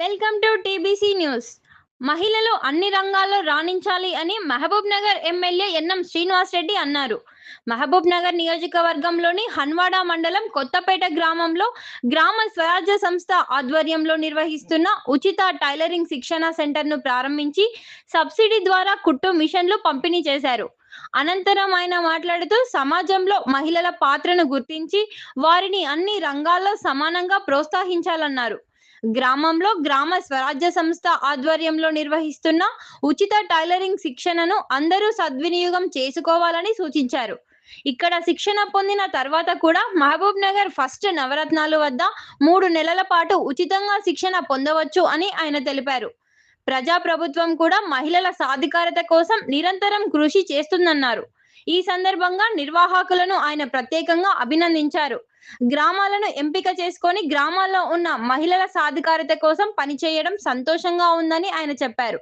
Welcome to TBC news. మహిళలు అన్ని రంగాల్లో రాణించాలి అని Mahbubnagar MLA N M Srinivas Reddy అన్నారు. మహబూబ్ నగర్ నియోజకవర్గంలోని హన్వాడ మండలం కొత్తపేట గ్రామంలో గ్రామ స్వరాజ్య సంస్థ ఆధ్వర్యంలో నిర్వహిస్తున్న ఉచిత టైలరింగ్ శిక్షణ సెంటర్ను ప్రారంభించి సబ్సిడీ ద్వారా కుట్టు మిషన్లు పంపిణీ చేశారు. అనంతరం ఆయన మాట్లాడుతూ సమాజంలో మహిళల పాత్రను గుర్తించి వారిని అన్ని రంగాల్లో సమానంగా ప్రోత్సహించాలన్నారు. గ్రామంలో గ్రామ స్వరాజ్య సంస్థ ఆధ్వర్యంలో నిర్వహిస్తున్న ఉచిత టైలరింగ్ శిక్షణను అందరూ సద్వినియోగం చేసుకోవాలని సూచించారు. ఇక్కడ శిక్షణ పొందిన తర్వాత కూడా మహబూబ్ నగర్ ఫస్ట్ నవరత్నాలు వద్ద మూడు నెలల పాటు ఉచితంగా శిక్షణ పొందవచ్చు అని ఆయన తెలిపారు. ప్రజా ప్రభుత్వం కూడా మహిళల సాధికారత కోసం నిరంతరం కృషి చేస్తుందన్నారు. ఈ సందర్భంగా నిర్వాహకులను ఆయన ప్రత్యేకంగా అభినందించారు. గ్రామాలను ఎంపిక చేసుకొని గ్రామాల్లో ఉన్న మహిళల సాధికారత కోసం పనిచేయడం సంతోషంగా ఉందని ఆయన చెప్పారు.